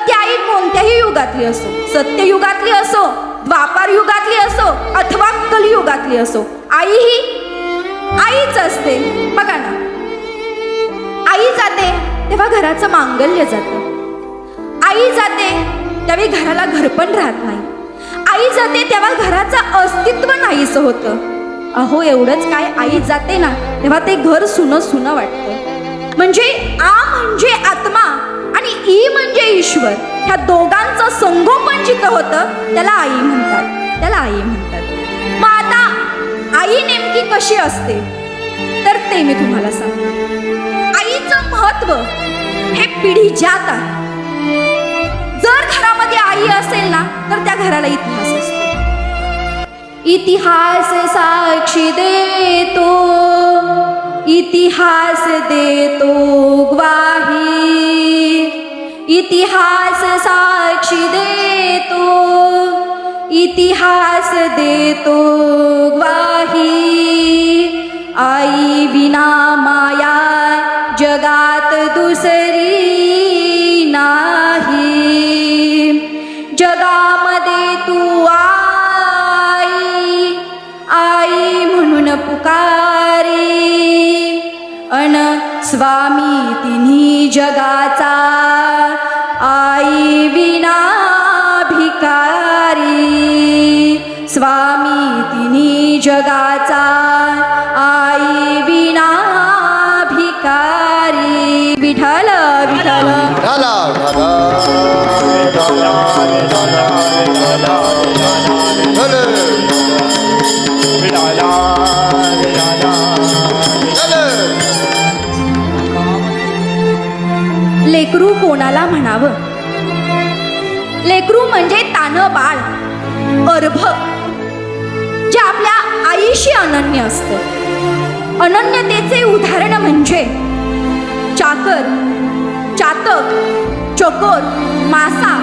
मग ती आई कोणत्याही युगातली असो सत्ययुगातली असो द्वापार युगातली असो अथवा कलियुगातली असो आई ही आईच असते. बघा ना. आई जाते तेव्हा घराचं मांगल्य जातं. आई जाते त्यावेळी घराला घरपण राहत नाही. आई जाते तेव्हा घराचं अस्तित्व नाहीस होतं. अहो एवढंच काय आई जाते ना तेव्हा ते घर सुनं सुनं वाटतं. म्हणजे आ म्हणजे आत्मा ती ई म्हणजे ईश्वर. ह्या दोघांचं संगोपन जिथं होतं त्याला आई म्हणतात. त्याला आई म्हणतात. मग आता आई नेमकी कशी असते? तर ते मी तुम्हाला सांगते. आईचं महत्त्व हे पिढी जात आहे. जर घरामध्ये आई असेल ना तर त्या घराला इतिहास असतो. इतिहास साक्षी देतो. इतिहास देतो ग्वाही. इतिहास साक्षी देतो इतिहास देतो ग्वाही. आई विना माया जगात दुसरी नाही. जगामध्ये तू आई आई म्हणून पुकारी. अन स्वामी तिन्ही जगाचा स्वामी तिनी जगाचा आई विना भिकारी विठ्ठल. विठल लेकरू कोणाला म्हणावं? लेकरू म्हणजे तान बाळ अर्भ. जे आपल्या आईशी अनन्य असतं. अनन्यतेचे उदाहरण म्हणजे चाकर चातक चकोर मासा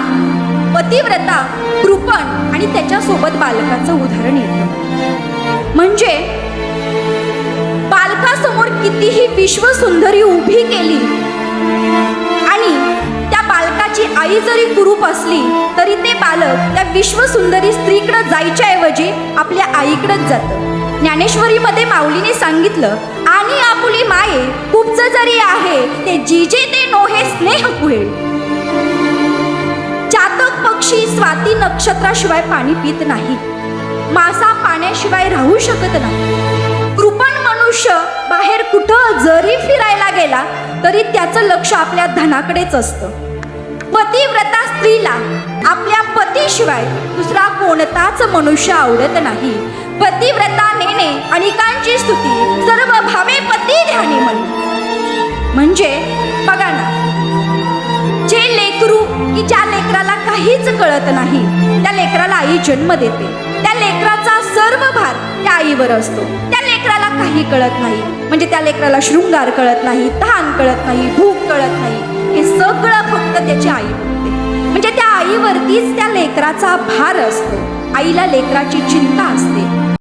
पतिव्रता कृपण आणि त्याच्यासोबत बालकाचं उदाहरण येतं. म्हणजे बालकासमोर कितीही विश्वसुंदरी उभी केली आणि त्या बालकाची आई जरी कुरूप असली तरी ते बालक त्या विश्वसुंदरी स्त्रीकडे जायच्या ऐवजी आपल्या जातं. ज्ञानेश्वरीमध्ये माऊलीने सांगितलं आणि आपुली माये खूपच जरी आहे ते जिजे ते नोहे स्नेह पुहेल चातक पक्षी स्वाती नक्षत्राशिवाय पाणी पित नाही. मासा पाण्याशिवाय राहू शकत नाही. कृपण मनुष्य बाहेर कुठं जरी फिरायला गेला तरी त्याचं लक्ष आपल्या धनाकडेच असतं. पतिव्रता स्त्रीला आपल्या पतीशिवाय दुसरा कोणताच मनुष्य आवडत नाही. पतिव्रता नेणे अनेकांची स्तुती सर्व भावे पती ध्यानी म्हणून म्हणजे बघा ना जे लेकरू की ज्या लेकराला काहीच कळत नाही त्या लेकराला आई जन्म देते. त्या लेकराचा सर्व भार त्या आईवर असतो. त्या लेकराला काही कळत नाही. म्हणजे त्या लेकराला शृंगार कळत नाही तहान कळत नाही भूक कळत नाही. हे सगळं फक्त त्याची आई आईवरतीच त्या लेकराचा भार असतो. आईला लेकराची चिंता असते.